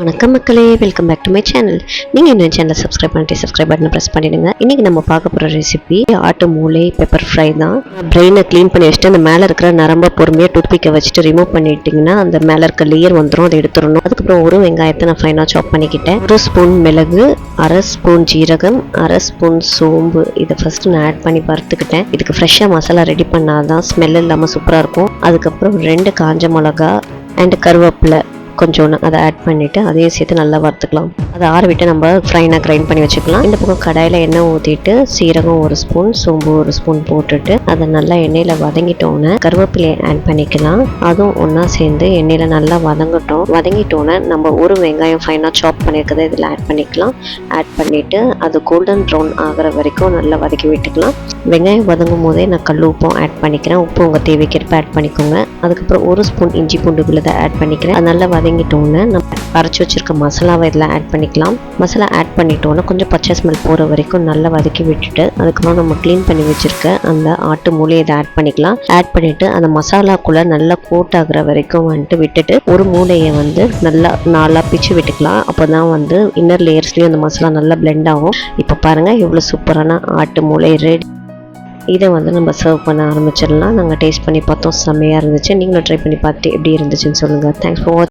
வணக்கம் மக்களே welcome back to my channel நீங்கள் இன்னும் சேனலை சப்ஸ்கிரைப் பண்ணிட்டு சப்ஸ்கிரைப் பட்டனை ப்ரெஸ் பண்ணிடுங்க. இன்றைக்கி நம்ம பார்க்க போகிற ரெசிபி ஆட்டு மூளை பெப்பர் ஃப்ரை தான். பிரெயினை க்ளீன் பண்ணி வச்சுட்டு அந்த மேலே இருக்கிற நரம்ப பொறுமையாக டூத்பிக்கை வச்சுட்டு ரிமூவ் பண்ணிட்டிங்கன்னா அந்த மேலே இருக்க லேயர் வந்துடும் அதை எடுத்துடணும். அதுக்கப்புறம் ஒரு வெங்காயத்தை நான் ஃபைனாக சாப் பண்ணிக்கிட்டேன். ஒரு ஸ்பூன் மிளகு அரை ஸ்பூன் ஜீரகம் அரை ஸ்பூன் சோம்பு. இதை ஃபஸ்ட்டு நான் ஆட் பண்ணி வறுத்துக்கிட்டேன். இதுக்கு ஃப்ரெஷ்ஷாக மசாலா ரெடி பண்ணாதான் ஸ்மெல் இல்லாமல் சூப்பராக இருக்கும். அதுக்கப்புறம் ரெண்டு காஞ்ச மிளகா அண்ட் கருவேப்பிலை. கொஞ்சோண்டு அதை ஆட் பண்ணிவிட்டு அதையும் சேர்த்து நல்லா வறுத்துக்கலாம். அதை ஆற விட்டு நம்ம ஃப்ரைனாக கிரைண்ட் பண்ணி வச்சுக்கலாம். இந்த பக்கம் கடாயில் எண்ணெய் ஊற்றிட்டு சீரகம் ஒரு ஸ்பூன் சோம்பு ஒரு ஸ்பூன் போட்டுட்டு அதை நல்லா எண்ணெயில் வதங்கிட்டோன்னே கருவேப்பிலையை ஆட் பண்ணிக்கலாம். அதுவும் ஒன்றா சேர்ந்து எண்ணெயில் நல்லா வதங்கட்டும். வதங்கிட்டோன்னே நம்ம ஒரு வெங்காயம் ஃபைனாக சாப் பண்ணியிருக்கிறத இதில் ஆட் பண்ணிக்கலாம். ஆட் பண்ணிவிட்டு அது கோல்டன் ப்ரௌன் ஆகிற வரைக்கும் நல்லா வதக்கி விட்டுக்கலாம். வெங்காயம் வதங்கும் போதே நான் கல் உப்பும் ஆட் பண்ணிக்கிறேன். உப்பு உங்கள் தேவைக்கேற்ப ஆட் பண்ணிக்கோங்க. அதுக்கப்புறம் ஒரு ஸ்பூன் இஞ்சி பூண்டு விழுதை ஆட் பண்ணிக்கிறேன். அது நல்லா வதங்கிட்டோன்னு நம்ம அரைச்சி வச்சிருக்க மசாலாவை இதில் ஆட் பண்ணிக்கலாம். மசாலா ஆட் பண்ணிட்டோன்னே கொஞ்சம் பச்சை ஸ்மெல் போகிற வரைக்கும் நல்லா வதக்கி விட்டுட்டு அதுக்கப்புறம் நம்ம க்ளீன் பண்ணி வச்சிருக்க அந்த ஆட்டு மூலையை இதை ஆட் பண்ணிக்கலாம். ஆட் பண்ணிவிட்டு அந்த மசாலாக்குள்ளே நல்லா கோட் ஆகுற வரைக்கும் வந்துட்டு விட்டுட்டு ஒரு மூலையை வந்து நல்லா நாலாக பிச்சு விட்டுக்கலாம். அப்போ தான் வந்து இன்னர் லேயர்ஸ்லேயும் அந்த மசாலா நல்லா பிளெண்ட் ஆகும். இப்போ பாருங்கள் எவ்வளோ சூப்பரான ஆட்டு மூளை ரெடி இதை வந்து நம்ம சர்வ் பண்ண ஆரம்பிச்சிடலாம். நாங்கள் டேஸ்ட் பண்ணி பார்த்தோம். செம்மையாக இருந்துச்சு. நீங்களும் ட்ரை பண்ணி பார்த்துட்டு எப்படி இருந்துச்சுன்னு சொல்லுங்கள் தேங்க்ஸ் ஃபார்